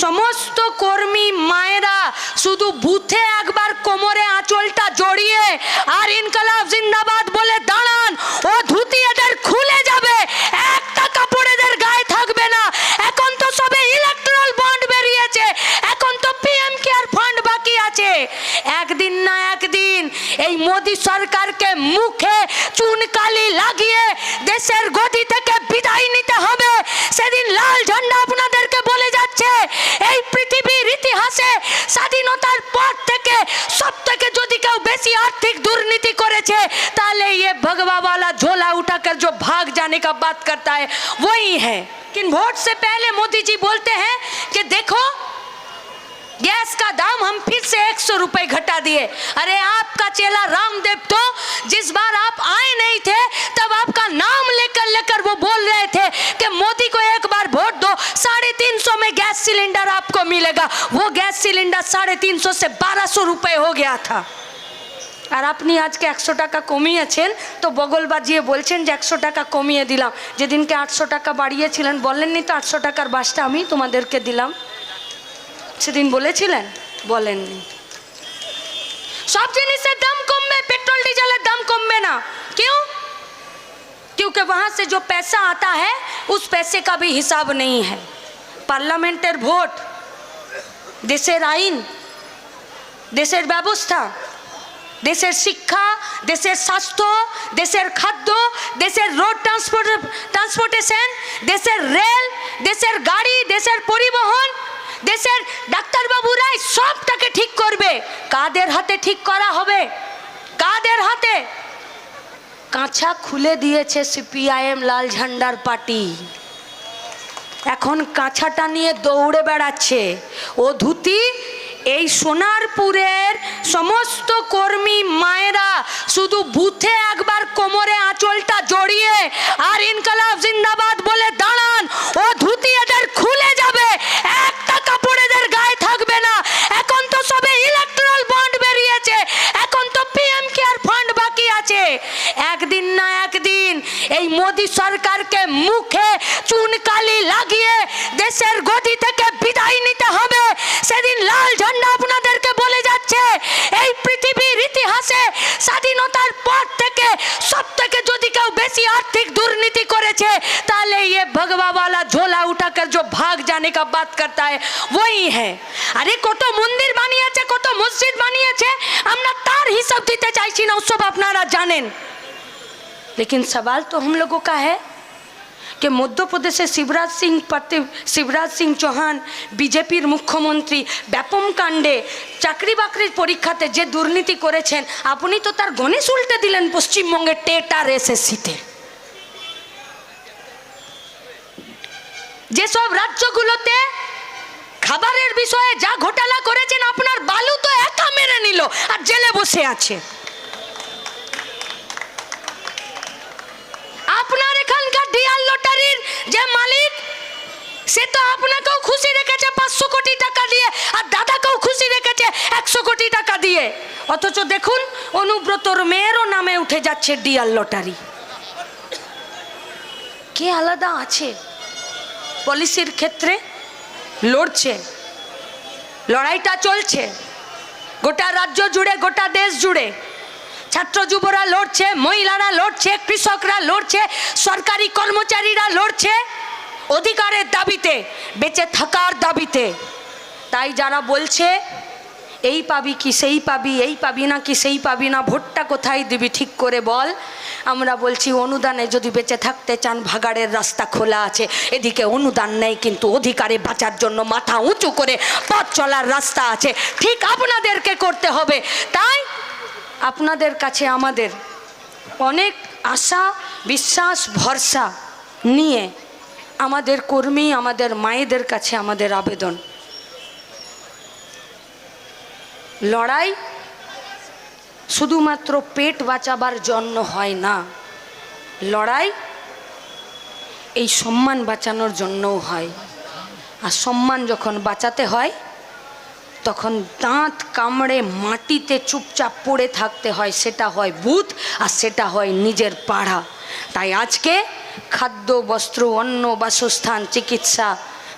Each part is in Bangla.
সমস্ত কর্মী মায়েরা শুধু বুথে একবার কোমরে আঁচলটা জড়িয়ে আর ইনকালাব জিন্দাবাদ বলে দাঁড়ান, ও ধুতি এদের খুলে যাবে, একটা কাপড় এদের গায়ে থাকবে না। এখন তো সবে ইলেকট্রাল বন্ড বেরিয়েছে, এখন তো পিএম কেয়ার ফান্ড বাকি আছে। একদিন না একদিন এই মোদী সরকারকে মুখে চুনকালি লাগিয়ে দেশের গদি থেকে বিদায় নিতে হবে। সেদিন লাল ঝান্ডা এই পৃথিবীর ইতিহাসে স্বাধীনতার পর থেকে সব থেকে যদি কেউ বেশি আর্থিক দুর্নীতি করেছে তাহলে ये भगवा वाला झोला उठाकर जो भाग जाने का बात करता है वही है किन वोट से पहले मोदी जी बोलते हैं कि देखो गैस का दाम हम फिर से एक सौ रुपए घटा दिए अरे आपका चेला रामदेव तो जिस बार आप आए नहीं थे तब आपका नाम लेकर लेकर वो बोल गैस सिलेंडर आपको मिलेगा वो गैस सिलेंडर साढ़े तीन सौ से बारह सौ रुपए हो गया था আর আপনি আজকে একশো টাকা কমিয়েছেন তো বগল বাজিয়ে বলছেন যে একশো টাকা কমিয়ে দিলাম যেদিনকে আটশো টাকা বাড়িয়েছিলেন বললেননি তো আটশো টাকার বাসটা আমি তোমাদেরকে দিলাম সেদিন বলেছিলেন বলেননি সব জিনিসের দাম কমবে পেট্রোল ডিজেলের দাম কমবে না क्यों क्योंकि वहाँ से जो पैसा आता है उस पैसे का भी हिसाब नहीं है পার্লামেন্টের ভোট, দেশের আইন, দেশের ব্যবস্থা, দেশের শিক্ষা, দেশের স্বাস্থ্য, দেশের খাদ্য, দেশের রোড ট্রান্সপোর্ট, ট্রান্সপোর্টেশন, দেশের রেল, দেশের গাড়ি, দেশের পরিবহন, দেশের ডাক্তারবাবুরাই সবটাকে ঠিক করবে। কাদের হাতে ঠিক করা হবে? কাদের হাতে? কাঁচা খুলে দিয়েছে সিপিআইএম লাল ঝান্ডার পার্টি। এখন কাঁচাটা নিয়ে দৌড়ে বেড়াচ্ছে। ও ধুতি, এই সোনারপুরের সমস্ত কর্মী মায়েরা শুধু বুথে একবার কোমরে আঁচলটা জড়িয়ে আর ইনকালাব জিন্দাবাদ বলে দাঁড়ান ও ধুতি এদের খুলে যাবে একটা কাপড় এদের গায়ে থাকবে না এখন তো সবে ইলেকট্রাল বন্ড বেরিয়েছে এখন তো পিএম কেয়ার ফান্ড বাকি আছে একদিন না একদিন এই মোদী সরকারকে মুখে চুনকালি লাগিয়ে দেশের গদি থেকে বিদায় নিতে হবে। সেদিন লাল ঝন্ডা আপনাদেরকে বলে যাচ্ছে, এই পৃথিবীর ইতিহাসে স্বাধীনতার পর থেকে সব থেকে যদি কেউ বেশি আর্থিক দুর্নীতি করেছে, তাহলে ইয়ে ভগবাওয়ালা ঝোলা উঠাকার যে ভাগ জানে কা বাত করতে হয় ওই হ্যাঁ আরে কত মন্দির বানিয়েছে, কত মসজিদ বানিয়েছে, আমরা তার হিসাব দিতে চাইছি না, ওসব আপনারা জানেন। लेकिन सवाल तो हम लोगों का है कि मध्य प्रदेशে শিবরাজ সিং পাতি শিবরাজ সিং চৌহান বিজেপির মুখ্যমন্ত্রী ব্যাপম কাণ্ডে চাকরি বাকরির পরীক্ষাতে যে দুর্নীতি করেছেন আপনি তো তার গণেশ উল্টে দিলেন পশ্চিমবঙ্গের টেট আর এসএসসিতে যেসব রাজ্যগুলোতে খাবারের বিষয়ে যা ঘোটালা করেছেন আপনার বালু তো একা মেরে নিল আর জেলে বসে আছে কোটি টাকা দিয়ে। অথচ দেখুন, অনুব্রতর মেয়েরও নামে উঠে যাচ্ছে ডিয়ার লটারি। কে আলাদা আছে? পলিসির ক্ষেত্রে লড়ছে, লড়াইটা চলছে, গোটা রাজ্য জুড়ে, গোটা দেশ জুড়ে। ছাত্র যুবরা লড়ছে, মহিলারা লড়ছে, কৃষকরা লড়ছে, সরকারি কর্মচারীরা লড়ছে অধিকারের দাবিতে, বেঁচে থাকার দাবিতে। তাই যারা বলছে এই পাবি কি সেই পাবি, এই পাবি না কি সেই পাবি না, ভোটটা কোথায় দিবি ঠিক করে বল। আমরা বলছি, অনুদানে যদি বেঁচে থাকতে চান, ভাগাড়ের রাস্তা খোলা আছে। এদিকে অনুদান নেই, কিন্তু অধিকারে বাঁচার জন্য মাথা উঁচু করে পথ চলার রাস্তা আছে। ঠিক আপনাদেরকে করতে হবে। তাই আপনাদের কাছে আমাদের অনেক আশা, বিশ্বাস, ভরসা নিয়ে আমাদের কর্মী, আমাদের মায়েদের কাছে আমাদের আবেদন। লড়াই শুধুমাত্র পেট বাঁচাবার জন্য হয় না, লড়াই এই সম্মান বাঁচানোর জন্যও হয়। আর সম্মান যখন বাঁচাতে হয়, তখন দাঁত কামড়ে মাটিতে চুপচাপ পড়ে থাকতে হয়, সেটা হয় বুথ আর সেটা হয় নিজের পাড়া। তাই আজকে খাদ্য, বস্ত্র, অন্ন, বাসস্থান, চিকিৎসা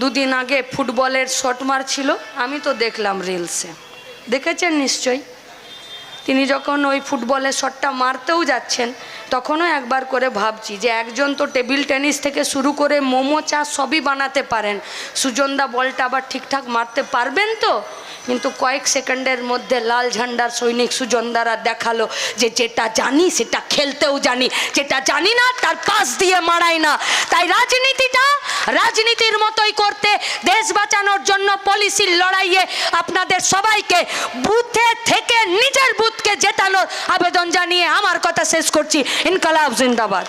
দুদিন আগে ফুটবলের শট মারছিল, আমি তো দেখলাম রিলসে দেখেছেন নিশ্চয়ই? তিনি যখন ওই ফুটবলের শটটা মারতেও যাচ্ছেন তখনও একবার করে ভাবছি যে একজন তো টেবিল টেনিস থেকে শুরু করে মোমো চা সবই বানাতে পারেন। সুজনদা বলটা আবার ঠিকঠাক মারতে পারবেন তো? কিন্তু কয়েক সেকেন্ডের মধ্যে লাল ঝান্ডার সৈনিক সুজনদারা দেখাল যে যেটা জানি সেটা খেলতেও জানি, যেটা জানি না তার পাশ দিয়ে মারাই না। তাই রাজনীতিটা রাজনীতির মতোই করতে, দেশ বাঁচানোর জন্য পলিসির লড়াইয়ে আপনাদের সবাইকে বুথে থেকে নিজের বুথকে জেতানোর আবেদন জানিয়ে আমার কথা শেষ করছি। ইনকালাব জিন্দাবাদ